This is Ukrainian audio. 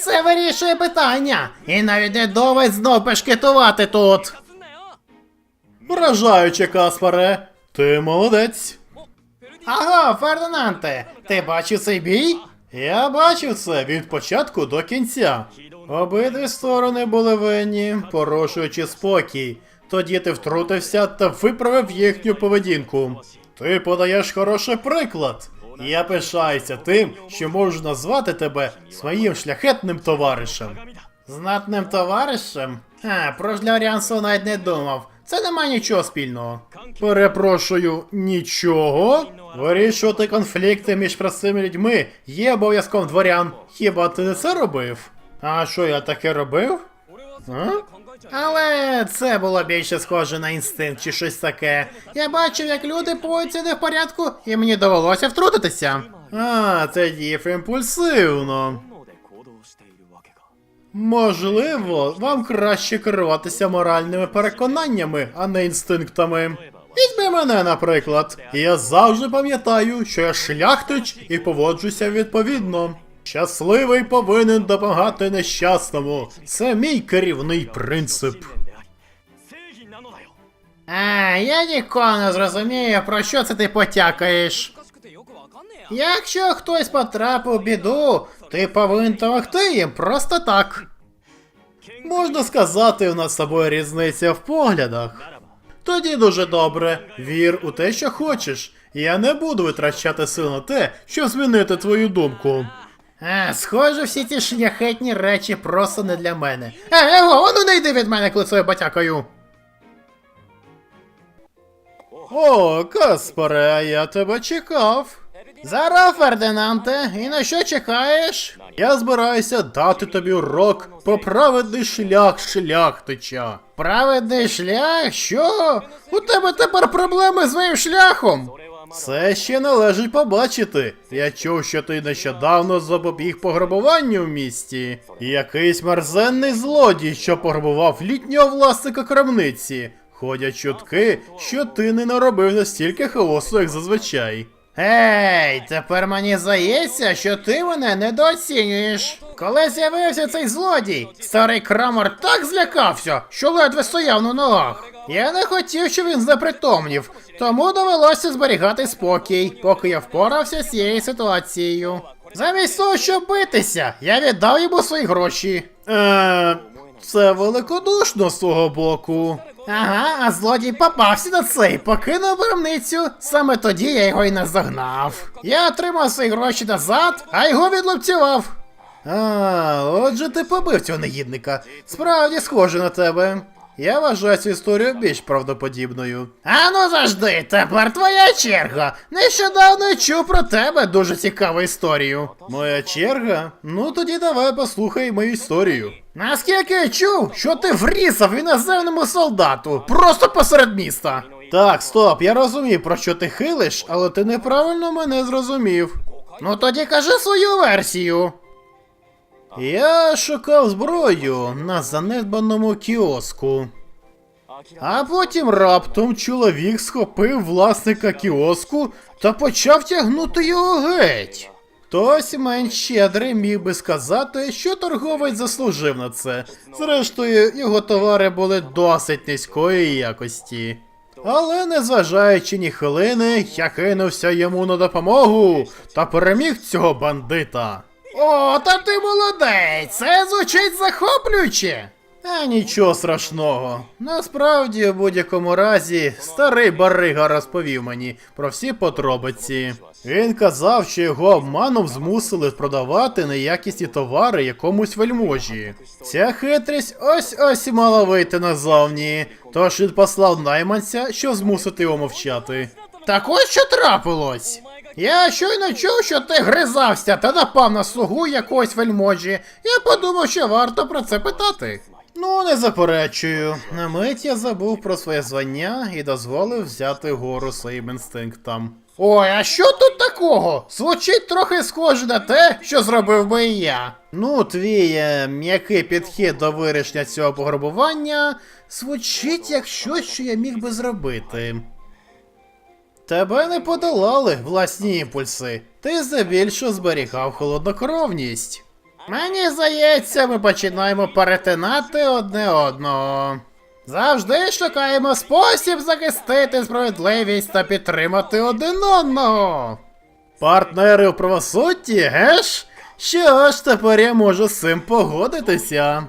Це вирішує питання. І навіть не доведь знов пешкетувати тут. Вражаюче, Каспаре. Ти молодець. Аго, Фердинанте, ти бачив цей бій? Я бачив це від початку до кінця. Обидві сторони були винні, порушуючи спокій. Тоді ти втрутився та виправив їхню поведінку. Ти подаєш хороший приклад. Я пишаюся тим, що можу назвати тебе своїм шляхетним товаришем. Знатним товаришем? А, про жлярянство навіть не думав. Це не має нічого спільного. Перепрошую, нічого. Вирішувати конфлікти між простими людьми є обов'язком дворян. Хіба ти не це робив? А що я таке робив? Але це було більше схоже на інстинкт чи щось таке. Я бачив, як люди поводяться не в порядку, і мені довелося втрутитися. А, це діяв імпульсивно. Можливо, вам краще керуватися моральними переконаннями, а не інстинктами. Візьми мене, наприклад. Я завжди пам'ятаю, що я шляхтич і поводжуся відповідно. Щасливий повинен допомагати нещасному. Це мій керівний принцип. А, я ніколи не зрозумію, про що це ти потякаєш. Якщо хтось потрапив в біду, ти повинен допомогти їм просто так. Можна сказати, у нас з собою різниця в поглядах. Тоді дуже добре. Вір у те, що хочеш. Я не буду витрачати сил на те, щоб змінити твою думку. А, схоже, всі ці шляхетні речі просто не для мене. Е, его, ну не йди від мене, коли свою батякаю. О, Каспаре, а я тебе чекав. Зараз, Фердинанте, і на що чекаєш? Я збираюся дати тобі урок про праведний шлях шляхтича. Праведний шлях? Що? У тебе тепер проблеми з моїм шляхом? Це ще належить побачити. Я чув, що ти нещодавно запобіг пограбуванню в місті. Якийсь мерзенний злодій, що пограбував літнього власника крамниці. Ходять чутки, що ти не наробив настільки хаосу, як зазвичай. Ей, тепер мені здається, що ти мене недооцінюєш. Коли з'явився цей злодій, старий крамор так злякався, що ледве стояв на ногах. Я не хотів, щоб він знепритомнів, тому довелося зберігати спокій, поки я впорався з цією ситуацією. Замість того, щоб битися, я віддав йому свої гроші. Е, це великодушно з твого боку. Ага, а злодій попався на це і покинув брамницю. Саме тоді я його й наздогнав. Я отримав свої гроші назад, а його відлупцював. А, отже, ти побив цього негідника. Справді схоже на тебе. Я вважаю цю історію більш правдоподібною. А ну завжди, тепер твоя черга. Нещодавно я чув про тебе дуже цікаву історію. Моя черга? Ну тоді давай послухай мою історію. Наскільки я чув, що ти врізав іноземному солдату просто посеред міста. Так, стоп, я розумію, про що ти хилиш, але ти неправильно мене зрозумів. Ну тоді кажи свою версію. Я шукав зброю на занедбаному кіоску. А потім раптом чоловік схопив власника кіоску та почав тягнути його геть. Хтось менш щедрий міг би сказати, що торговець заслужив на це. Зрештою, його товари були досить низької якості. Але незважаючи ні хвилини, я кинувся йому на допомогу та переміг цього бандита. О, та ти молодець! Це звучить захоплююче. А нічого страшного. Насправді, у будь-якому разі, старий барига розповів мені про всі подробиці. Він казав, що його обманом змусили продавати неякісні товари якомусь вельможі. Ця хитрість ось ось мала вийти назовні, тож він послав найманця, щоб змусити його мовчати. Так ось що трапилось. Я щойно чув, що ти гризався та напав на слугу якогось вельможі. Я подумав, що варто про це питати. Ну, не заперечую. На мить я забув про своє звання і дозволив взяти гору своїм інстинктам. Ой, а що тут такого? Звучить трохи схоже на те, що зробив би і я. Ну, твій е, м'який підхід до вирішення цього пограбування звучить як щось, що я міг би зробити. Тебе не подолали власні імпульси. Ти здебільшого зберігав холоднокровність. Мені здається, ми починаємо перетинати одне одного. Завжди шукаємо спосіб захистити справедливість та підтримати один одного. Партнери в правосудді, геш? Що ж, тепер я можу з цим погодитися.